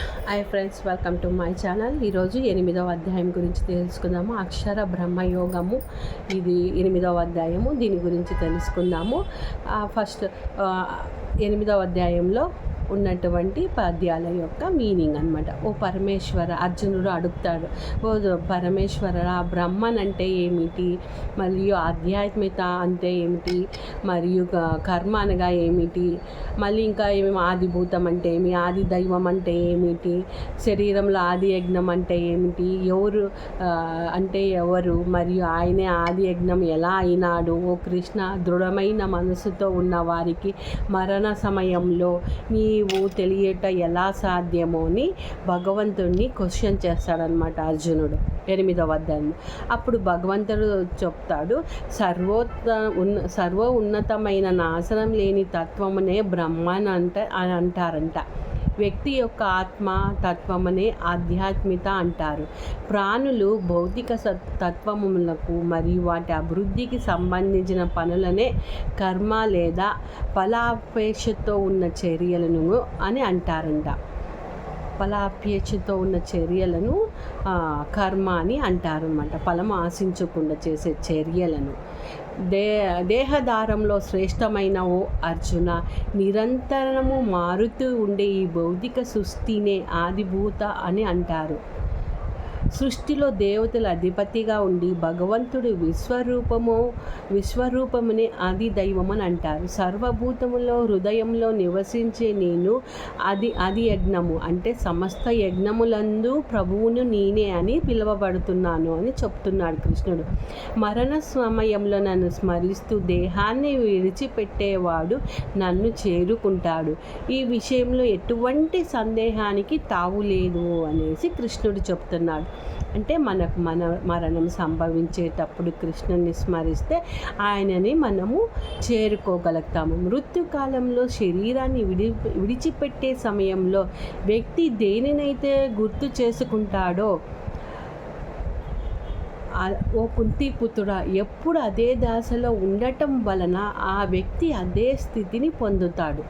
Hi friends welcome to my channel ఈరోజు ఎనిమిదవ అధ్యాయం గురించి తెలుసుకుందాము. అక్షర బ్రహ్మయోగము ఇది ఎనిమిదవ అధ్యాయము. దీని గురించి తెలుసుకుందాము. ఫస్ట్ ఎనిమిదవ అధ్యాయంలో ఉన్నటువంటి పద్యాల యొక్క మీనింగ్ అనమాట ఓ పరమేశ్వర అర్జునుడు అడుగుతాడు ఓ పరమేశ్వర బ్రహ్మన్ అంటే ఏమిటి? మరియు ఆధ్యాత్మిక అంటే ఏమిటి? మరియు కర్మ అనగా ఏమిటి? మళ్ళీ ఇంకా ఏమి ఆదిభూతం అంటే ఏమి? ఆది దైవం అంటే ఏమిటి? శరీరంలో ఆది యజ్ఞం అంటే ఏమిటి? ఎవరు అంటే ఎవరు? మరియు ఆయనే ఆది యజ్ఞం ఎలా అయినాడు? ఓ కృష్ణ దృఢమైన మనసుతో ఉన్న వారికి మరణ సమయంలో నీవు తెలియట ఎలా సాధ్యమో అని భగవంతుడిని క్వశ్చన్ చేస్తాడనమాట అర్జునుడు ఎనిమిదవ అధ్యాయం. అప్పుడు భగవంతుడు చెప్తాడు సర్వోత్త ఉన్న సర్వ ఉన్నతమైన నాశనం లేని తత్వమునే బ్రహ్మన్ అంట అని అంటారంట. వ్యక్తి యొక్క ఆత్మ తత్వమనే ఆధ్యాత్మిక అంటారు. ప్రాణులు భౌతిక తత్వములకు మరియు వాటి అభివృద్ధికి సంబంధించిన పనులనే కర్మ లేదా ఫలాపేక్షతో ఉన్న చర్యలను అని అంటారంట. ఫలాపేక్షతో ఉన్న చర్యలను కర్మ అని అంటారు అనమాట ఫలం ఆశించకుండా చేసే చర్యలను. దే దేహదారంలో శ్రేష్టమైన ఓ అర్జున నిరంతరము మారుతూ ఉండే ఈ భౌతిక సృష్టినే ఆదిభూత అని అంటారు. సృష్టిలో దేవతల అధిపతిగా ఉండి భగవంతుడు విశ్వరూపము విశ్వరూపమునే ఆది దైవం అని అంటారు. సర్వభూతములో హృదయంలో నివసించే నేను అది అది యజ్ఞము. అంటే సమస్త యజ్ఞములందు ప్రభువును నేనే అని పిలువబడుతున్నాను అని చెప్తున్నాడు కృష్ణుడు. మరణ సమయంలో నన్ను స్మరిస్తూ దేహాన్ని విడిచిపెట్టేవాడు నన్ను చేరుకుంటాడు. ఈ విషయంలో ఎటువంటి సందేహానికి తావు లేదు అనేసి కృష్ణుడు చెప్తున్నాడు. అంటే మనకు మన మరణం సంభవించేటప్పుడు కృష్ణుని స్మరిస్తే ఆయనని మనము చేరుకోగలుగుతాము. మృత్యుకాలంలో శరీరాన్ని విడి విడిచిపెట్టే సమయంలో వ్యక్తి దేనినైతే గుర్తు చేసుకుంటాడో ఓ కుంతిపుత్రుడా ఎప్పుడు అదే దాసలో ఉండటం వలన ఆ వ్యక్తి అదే స్థితిని పొందుతాడు.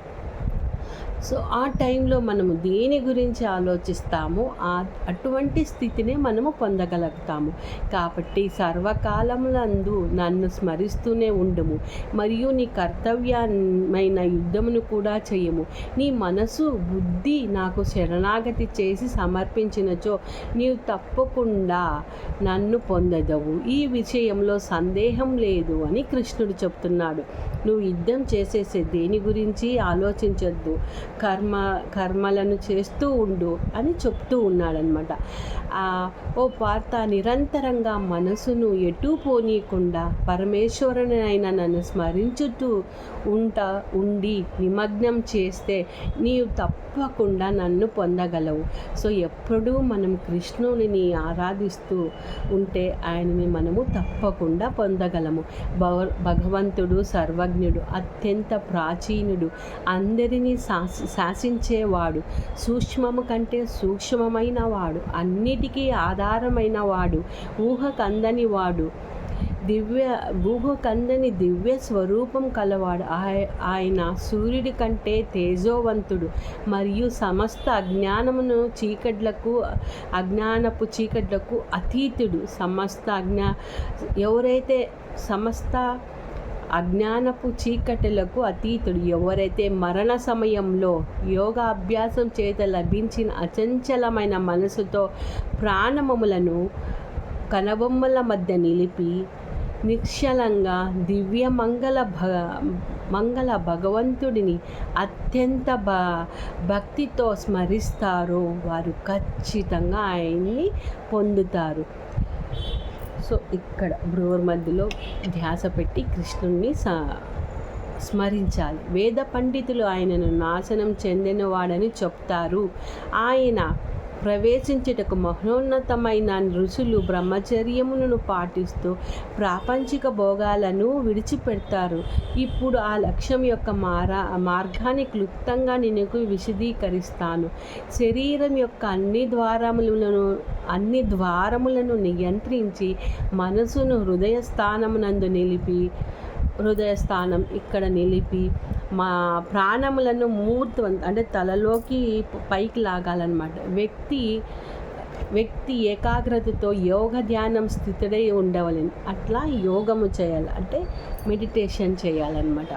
సో ఆ టైంలో మనము దేని గురించి ఆలోచిస్తామో ఆ అటువంటి స్థితిని మనము పొందగలుగుతాము. కాబట్టి సర్వకాలములందు నన్ను స్మరిస్తూనే ఉండము. మరియు నీ కర్తవ్యమైన యుద్ధమును కూడా చేయము. నీ మనసు బుద్ధి నాకు శరణాగతి చేసి సమర్పించినచో నీవు తప్పకుండా నన్ను పొందదవు. ఈ విషయంలో సందేహం లేదు అని కృష్ణుడు చెప్తున్నాడు. నువ్వు యుద్ధం చేసేసే దేని గురించి ఆలోచించద్దు. కర్మ కర్మలను చేస్తూ ఉండు అని చెప్తూ ఉన్నాడనమాట ఓ పార్త నిరంతరంగా మనసును ఎటు పోనీయకుండా పరమేశ్వరునైనా నన్ను స్మరించుతూ ఉంటా ఉండి నిమగ్నం చేస్తే నీవు తప్పకుండా నన్ను పొందగలవు. సో ఎప్పుడూ మనం కృష్ణుని ఆరాధిస్తూ ఉంటే ఆయనని మనము తప్పకుండా పొందగలము. భగవంతుడు భగవంతుడు సర్వజ్ఞుడు అత్యంత ప్రాచీనుడు అందరినీ శాసి శాసించేవాడు సూక్ష్మము కంటే సూక్ష్మమైన వాడు అన్నిటికీ ఆధారమైన వాడు ఊహకందని వాడు దివ్య ఊహకందని దివ్య స్వరూపం కలవాడు. ఆయన సూర్యుడి కంటే తేజోవంతుడు మరియు సమస్త అజ్ఞానమును చీకట్లకు అజ్ఞానపు చీకట్లకు అతీతుడు. సమస్త అజ్ఞా ఎవరైతే సమస్త అజ్ఞానపు చీకటిలకు అతీతుడు. ఎవరైతే మరణ సమయంలో యోగాభ్యాసం చేత లభించిన అచంచలమైన మనసుతో ప్రాణమములను కనబొమ్మల మధ్య నిలిపి నిశ్చలంగా దివ్య మంగళ భ మంగళ భగవంతుడిని అత్యంత భ భక్తితో స్మరిస్తారో. వారు ఖచ్చితంగా ఆయన్ని పొందుతారు. సో ఇక్కడ బ్రోర్ మధ్యలో ధ్యాస పెట్టి కృష్ణుణ్ణి స స్మరించాలి. వేద పండితులు ఆయనను నాశనం చెందినవాడని చెప్తారు. ఆయన ప్రవేశించుటకు మహోన్నతమైన ఋషులు బ్రహ్మచర్యములను పాటిస్తూ ప్రాపంచిక భోగాలను విడిచిపెడతారు. ఇప్పుడు ఆ లక్ష్యం యొక్క మారా మార్గాన్ని క్లుప్తంగా నేను విశదీకరిస్తాను. శరీరం యొక్క అన్ని ద్వారములను అన్ని ద్వారములను నియంత్రించి మనసును హృదయ స్థానమునందు నిలిపి హృదయ స్థానం ఇక్కడ నిలిపి మా ప్రాణములను మూర్తి అంటే తలలోకి పైకి లాగాలన్నమాట. వ్యక్తి వ్యక్తి ఏకాగ్రతతో యోగ ధ్యానం స్థితిడై ఉండవలని అట్లా యోగము చేయాలి అంటే మెడిటేషన్ చేయాలన్నమాట.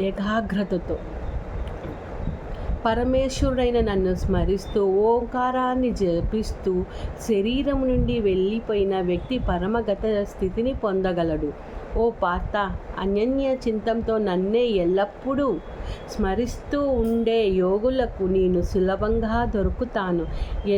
ఏకాగ్రతతో. పరమేశ్వరుడైన నన్ను స్మరిస్తూ ఓంకారాన్ని జపిస్తూ శరీరం నుండి వెళ్ళిపోయిన వ్యక్తి పరమగత స్థితిని పొందగలడు. ఓ పాత అనన్య చింతంతో నన్నే ఎల్లప్పుడూ స్మరిస్తూ ఉండే యోగులకు నేను సులభంగా దొరుకుతాను.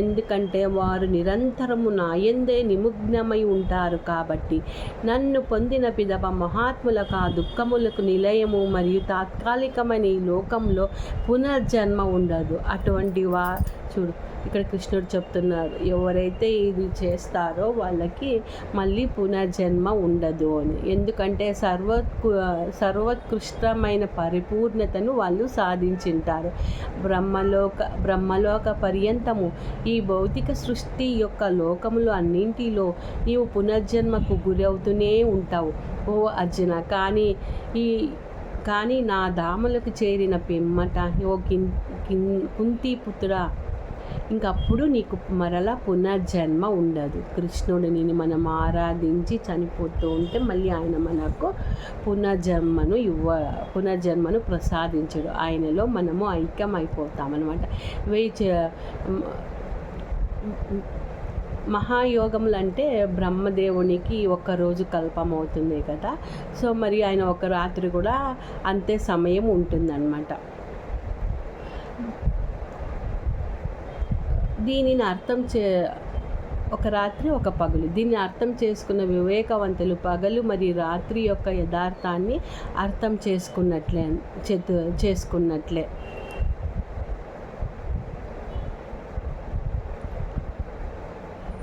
ఎందుకంటే వారు నిరంతరము నాయందే నిమగ్నమై ఉంటారు కాబట్టి నన్ను పొందిన పిదప మహాత్ములకు ఆ దుఃఖములకు నిలయము మరియు తాత్కాలికమైన ఈ లోకంలో పునర్జన్మ ఉండదు. అటువంటి వా చూడు ఇక్కడ కృష్ణుడు చెప్తున్నారు ఎవరైతే ఇది చేస్తారో వాళ్ళకి మళ్ళీ పునర్జన్మ ఉండదు అని. ఎందుకంటే సర్వ సర్వోత్కృష్టమైన పరిపూర్ణత పరిపూర్ణతను వాళ్ళు సాధించింటారు. బ్రహ్మలోక బ్రహ్మలోక పర్యంతము ఈ భౌతిక సృష్టి యొక్క లోకములు అన్నింటిలో నీవు పునర్జన్మకు గురవుతూనే ఉంటావు. ఓ అర్జున కానీ ఈ కానీ నా దాములకు చేరిన పిమ్మట ఓ కిన్ కిన్ కుంతిపుత్ర ఇంకప్పుడు నీకు మరలా పునర్జన్మ ఉండదు. కృష్ణుడిని మనం ఆరాధించి చనిపోతూ ఉంటే మళ్ళీ ఆయన మనకు పునర్జన్మను ఇవ్వ పునర్జన్మను ప్రసాదించడు. ఆయనలో మనము ఐక్యం అయిపోతామన్నమాట వెయ్యి మహాయోగములు అంటే బ్రహ్మదేవునికి రోజు కల్పం అవుతుంది కదా. సో మరి ఆయన ఒక రాత్రి కూడా అంతే సమయం ఉంటుందన్నమాట. దీనిని అర్థం చే ఒక రాత్రి ఒక పగలు. దీన్ని అర్థం చేసుకున్న వివేకవంతులు పగలు మరియు రాత్రి యొక్క యథార్థాన్ని అర్థం చేసుకున్నట్లే చేసుకున్నట్లే.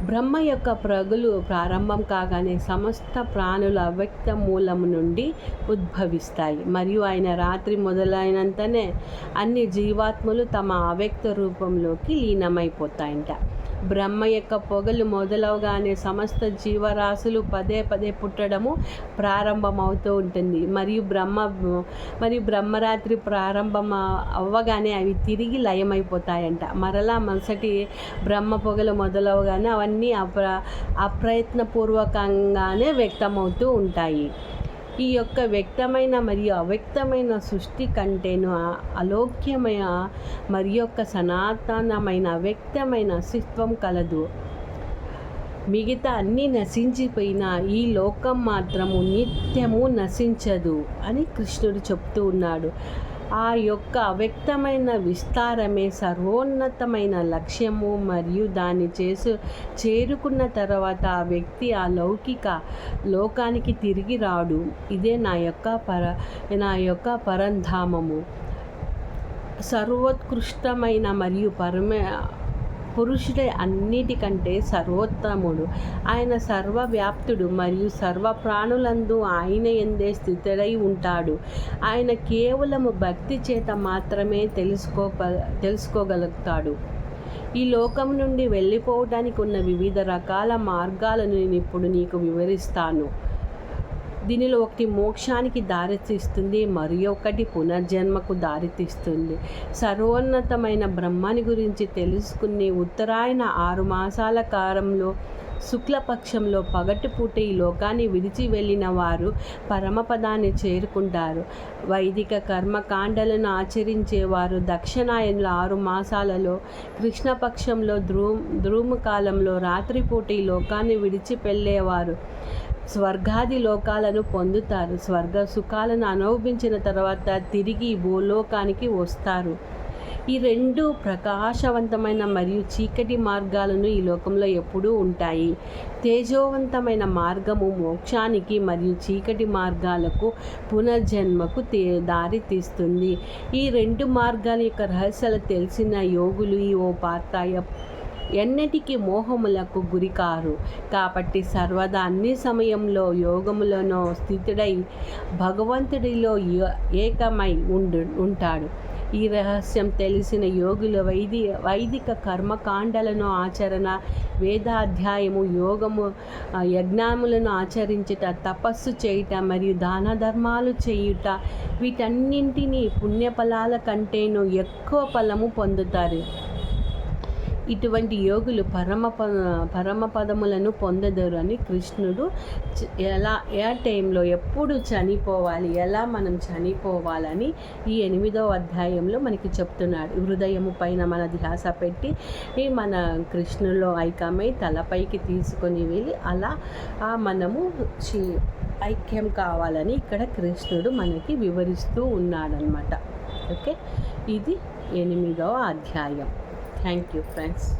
బ్రహ్మ యొక్క ప్రగులు ప్రారంభం కాగానే సమస్త ప్రాణుల అవ్యక్త మూలము నుండి ఉద్భవిస్తాయి. మరియు ఆయన రాత్రి మొదలైనంతనే అన్ని జీవాత్మలు తమ అవ్యక్త రూపంలోకి లీనమైపోతాయంట. బ్రహ్మ యొక్క పొగలు మొదలవగానే సమస్త జీవరాశులు పదే పదే పుట్టడము ప్రారంభమవుతూ ఉంటుంది. మరియు బ్రహ్మ మరియు బ్రహ్మరాత్రి ప్రారంభం అవ్వగానే అవి తిరిగి లయమైపోతాయంట. మరలా మరుసటి బ్రహ్మ పొగలు మొదలవగానే అవన్నీ అప్ర అప్రయత్నపూర్వకంగానే వ్యక్తమవుతూ ఉంటాయి. ఈ యొక్క వ్యక్తమైన మరియు అవ్యక్తమైన సృష్టి కంటేను అలోక్యమైన మరి యొక్క సనాతనమైన అవ్యక్తమైన అస్తిత్వం కలదు. మిగతా అన్నీ నశించిపోయిన ఈ లోకం మాత్రము నిత్యము నశించదు అని కృష్ణుడు చెప్తూ ఉన్నాడు. ఆ యొక్క అవ్యక్తమైన విస్తారమే సర్వోన్నతమైన లక్ష్యము మరియు దాన్ని చేసు చేరుకున్న తర్వాత ఆ వ్యక్తి ఆ లౌకిక లోకానికి తిరిగి రాడు. ఇదే నా యొక్క పర నా యొక్క పరంధామము. సర్వోత్కృష్టమైన మరియు పరమ పురుషుడే అన్నిటికంటే సర్వోత్తముడు. ఆయన సర్వవ్యాప్తుడు మరియు సర్వ ప్రాణులందు ఆయన ఎందే స్థితుడై ఉంటాడు. ఆయన కేవలము భక్తి చేత మాత్రమే తెలుసుకో తెలుసుకోగలుగుతాడు. ఈ లోకం నుండి వెళ్ళిపోవడానికి ఉన్న వివిధ రకాల మార్గాలను నేను ఇప్పుడు నీకు వివరిస్తాను. దీనిలో ఒకటి మోక్షానికి దారితీస్తుంది మరి ఒకటి పునర్జన్మకు దారితీస్తుంది. సర్వోన్నతమైన బ్రహ్మాని గురించి తెలుసుకుని ఉత్తరాయణ ఆరు మాసాల కాలంలో శుక్లపక్షంలో పగటిపూట ఈ లోకాన్ని విడిచి వెళ్ళిన వారు పరమపదాన్ని చేరుకుంటారు. వైదిక కర్మకాండలను ఆచరించేవారు దక్షిణాయనుల ఆరు మాసాలలో కృష్ణపక్షంలో ధ్రూ ధ్రూమకాలంలో రాత్రిపూట ఈ లోకాన్ని విడిచి వెళ్ళేవారు. స్వర్గాది లోకాలను పొందుతారు. స్వర్గ సుఖాలను అనుభవించిన తర్వాత తిరిగి భూలోకానికి వస్తారు. ఈ రెండు ప్రకాశవంతమైన మరియు చీకటి మార్గాలను ఈ లోకంలో ఎప్పుడూ ఉంటాయి. తేజోవంతమైన మార్గము మోక్షానికి మరియు చీకటి మార్గాలకు పునర్జన్మకు తే దారి తీస్తుంది. ఈ రెండు మార్గాల యొక్క రహస్యాలు తెలిసిన యోగులు ఈ ఓ పార్తాయ ఎన్నటికీ మోహములకు గురికారు. కాబట్టి సర్వదా అన్ని సమయంలో యోగములను స్థితుడై భగవంతుడిలో ఏకమై ఉండు ఉంటాడు. ఈ రహస్యం తెలిసిన యోగుల వైది వైదిక కర్మకాండలను ఆచరణ వేదాధ్యాయము యోగము యజ్ఞాములను యజ్ఞములను ఆచరించుట తపస్సు చేయుట మరియు దాన ధర్మాలు చేయుట వీటన్నింటినీ పుణ్యఫలాల కంటేనూ ఎక్కువ ఫలము పొందుతారు. ఇటువంటి యోగులు పరమ ప పరమ పదములను పొందదరు అని కృష్ణుడు ఎలా ఏ టైంలో ఎప్పుడు చనిపోవాలి ఎలా మనం చనిపోవాలని ఈ ఎనిమిదవ అధ్యాయంలో మనకి చెప్తున్నాడు. హృదయము పైన మన ధ్యాస పెట్టి మన కృష్ణులో ఐక్యమై తలపైకి తీసుకొని వెళ్ళి అలా మనము చి- ఐక్యం కావాలని ఇక్కడ కృష్ణుడు మనకి వివరిస్తూ ఉన్నాడనమాట ఓకే? ఇది ఎనిమిదవ అధ్యాయం. Thank you, friends.